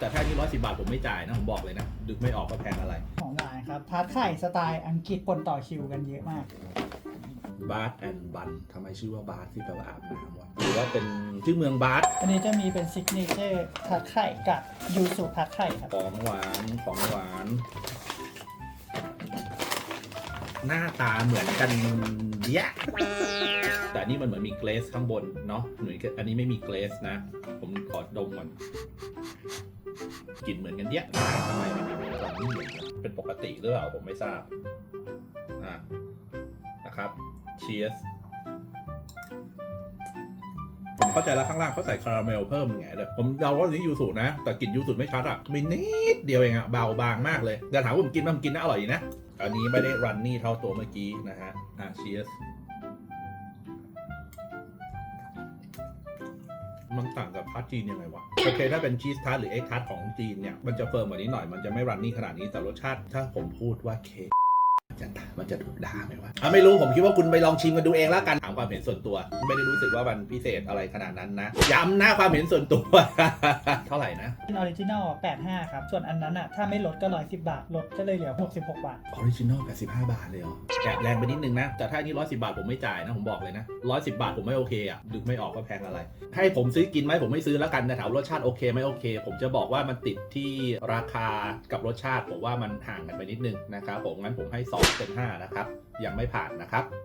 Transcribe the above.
แต่ถ้านี่ร้อยสิบาทผมไม่จ่ายนะผมบอกเลยนะ ดึกไม่ออกก็แพงอะไร ของหวานครับทาร์ตไข่สไตล์อังกฤษคนต่อคิวกันเยอะมาก บาร์แอนบันทำไมชื่อว่าบาร์ที่แปลว่าอาบน้ำวะหรือว่าเป็นชื่อเมืองบาร์อันนี้จะมีเป็นซิกเนเจอร์ทาร์ตไข่กับยูสุทาร์ตไข่ครับ ของหวานของหวาน หน้าตาเหมือนกันเยะ แต่นี่มันเหมือนมีเกรสข้างบนเนาะหนกับอันนี้ไม่มีเกรสนะ ผมขอดมก่อนกลิ่นเหมือนกันเยะทำไมมันไม่เหมือนกันเป็นปกติหรือเปล่าผมไม่ทราบอะนะครับเชียสผมเข้าใจแล้วข้างล่างเขาใส่คาราเมลเพิ่มไงเลยผมเดาว่านี้ยูสุนะ แต่กลิ่นยูสุไม่ชัดอะมีนิดเดียวเองอะเบาบางมากเลยแต่ถามว่าผมกินมผมกินนะอร่อยนะ อันนี้ไม่ได้รันนี่เท่าตัวเมื่อกี้นะฮะอะเชียส มันต่างกับพาสจีนยังไงวะ โอเค ถ้าเป็นชีสทาร์ตหรือเอ็กทาร์ตของจีนเนี่ย มันจะเฟิร์มกว่านี้หน่อย มันจะไม่รันนี่ขนาดนี้แต่รสชาติถ้าผมพูดว่าเค้ก จะมันจะถูกด่าไหมวะอะไม่รู้ผมคิดว่าคุณไปลองชิมกันดูเองแล้วกันถามความเห็นส่วนตัว ไม่ได้รู้สึกว่ามันพิเศษอะไรขนาดนั้นนะ ย้ำนะความเห็นส่วนตัว เท่าไหร่นะเป็นออริจินอล85 ครับ ส่วนอันนั้นอะ ถ้าไม่ลดก็ 110 บาท ลดก็เลยเหลือ 66 บาท ออริจินอล85 บาทเลยเหรอแอบแรงไปนิดนึงนะ แต่ถ้าอันนี่110 บาทผมไม่จ่ายนะ ผมบอกเลยนะ 110 บาทผมไม่โอเคอะดึกไม่ออกก็แพงอะไร ให้ผมซื้อกินไหมผมไม่ซื้อแล้วกันแต่ถามว่ารสชาติโอเคไหม่โอเค ผมจะบอกว่ามันติดที่ราคากับรสชาติผมว่ามันห่างกันไปนิดนึงนะครับผมงั้นผมให้ 2เต็ม5นะครับ ยังไม่ผ่านนะครับ